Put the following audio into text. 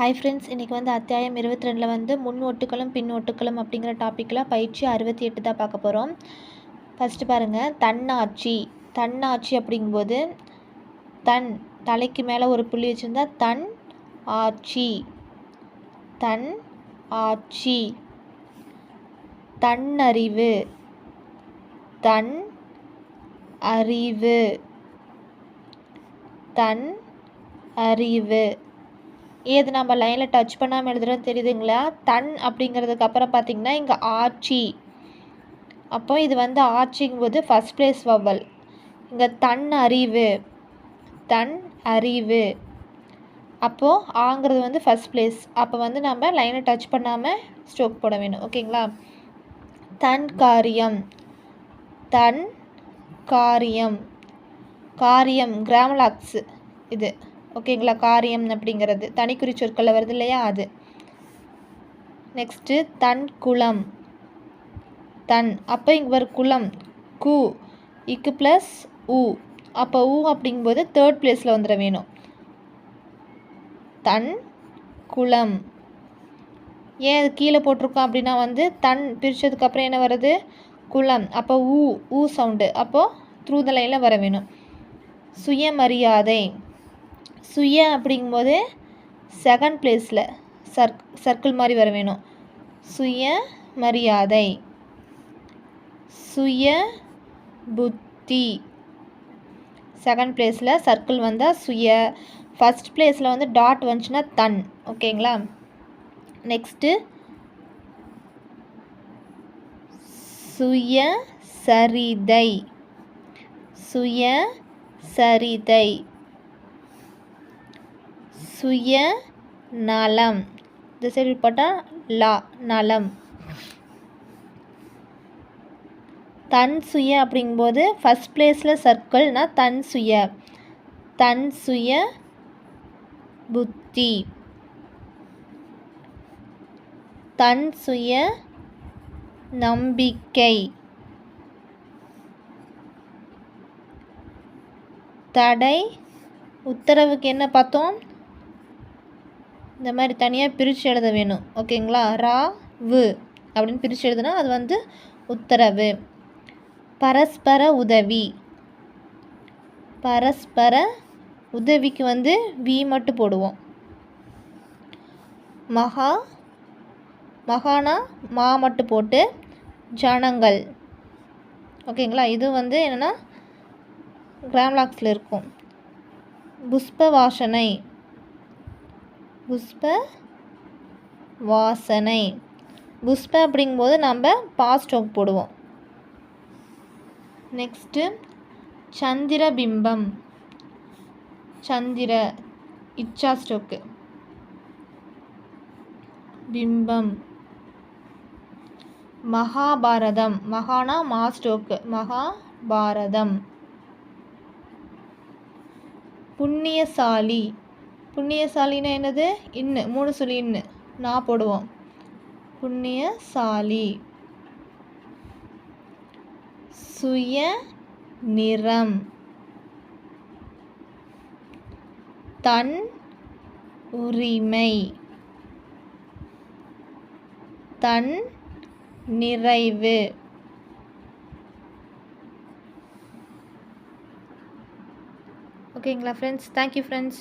Hi friends இன்றைக்கி வந்து அத்தியாயம் இருபத்தி ரெண்டில் வந்து முன் ஒட்டுக்களும் பின் ஒட்டுக்களும் அப்படிங்கிற டாப்பிக்கில் பயிற்சி அறுபத்தி எட்டு தான் பார்க்க போகிறோம் ஃபஸ்ட்டு பாருங்கள் தன்னாட்சி. தன்னாட்சி அப்படிங்கும்போது தன் தலைக்கு மேலே ஒரு புள்ளி வச்சுருந்தா தன் ஆட்சி. தன் ஆட்சி. தன்னறிவு. தன் அறிவு. தன் அறிவு. ஏது நம்ம லைனில் டச் பண்ணாமல் எழுதுறோம் தெரியுதுங்களா? தன் அப்படிங்கிறதுக்கு அப்புறம் பார்த்திங்கன்னா இங்கே ஆட்சி அப்போ இது வந்து ஆட்சிங்கும்போது ஃபஸ்ட் ப்ளேஸ் வவல் இங்கே தன் அறிவு. தன் அறிவு. அப்போது ஆங்கிறது வந்து ஃபஸ்ட் ப்ளேஸ் அப்போ வந்து நம்ம லைனை டச் பண்ணாமல் ஸ்ட்ரோக் போட வேணும். ஓகேங்களா? தன் காரியம். தன் காரியம். காரியம் கிராமலாக்ஸு இது. ஓகேங்களா? காரியம் அப்படிங்கிறது. தனிக்குறி சொற்களில் வருது இல்லையா? அது. நெக்ஸ்ட்டு தன் குளம். தன். அப்போ இங்கே வரும் குளம். கு. இக்கு ப்ளஸ் உ. அப்போ ஊ அப்படிங்கும்போது தேர்ட் பிளேஸில் வந்துட வேணும். தன் குளம். ஏன் அது கீழே போட்டிருக்கோம் அப்படின்னா வந்து தன் பிரித்ததுக்கப்புறம் என்ன வருது? குளம். அப்போ ஊ ஊ சவுண்டு அப்போது த்ரூ த லைனில் வர வேணும். சுயமரியாதை. சுய அப்படிங்கும்போது செகண்ட் பிளேஸில் சர்க் சர்க்கிள் மாதிரி வர வேணும். சுய மரியாதை. சுய புத்தி. செகண்ட் பிளேஸில் சர்க்கிள் வந்தால் சுய. ஃபஸ்ட் பிளேஸில் வந்து டாட் வந்துச்சுன்னா தன். ஓகேங்களா நெக்ஸ்ட்டு சுய சரிதை. சுய சரிதை. சுய நலம். இந்த சைடு போட்டால் லா நலம். தன் சுய அப்படிங்கும்போது ஃபஸ்ட் பிளேஸில் சர்க்கிள்னா தன் சுய. தன் சுய புத்தி. தன் சுய நம்பிக்கை. தடை. உத்தரவுக்கு என்ன பார்த்தோம்? இந்த மாதிரி தனியாக பிரித்து எழுத வேணும். ஓகேங்களா? ரா வு அப்படின்னு பிரித்து எழுதுனா அது வந்து உத்தரவு. பரஸ்பர உதவி. பரஸ்பர உதவிக்கு வந்து வி மட்டும் போடுவோம். மகா மகானா மா மட்டும் போட்டு ஜனங்கள். ஓகேங்களா? இது வந்து என்னென்னா கிராம்லாக்ஸில் இருக்கும். புஷ்ப வாசனை புஷ்ப வாசனை. புஷ்ப அப்படிங்கும்போது நம்ம பாஸ்டோக் போடுவோம். நெக்ஸ்ட்டு சந்திர பிம்பம். சந்திர இச்சா ஸ்டோக்கு பிம்பம். மகாபாரதம். மகானா மாஸ்டோக்கு மகாபாரதம். புண்ணியசாலி. புண்ணியசாலின்னா என்னது? இன்னு. மூணு சொல்லி இன்னு. நான் போடுவோம். புண்ணியசாலி. சுய நிறம் தன் உரிமை. தன் நிறைவு. ஓகேங்களா ஃப்ரெண்ட்ஸ் தேங்க்யூ ஃப்ரெண்ட்ஸ்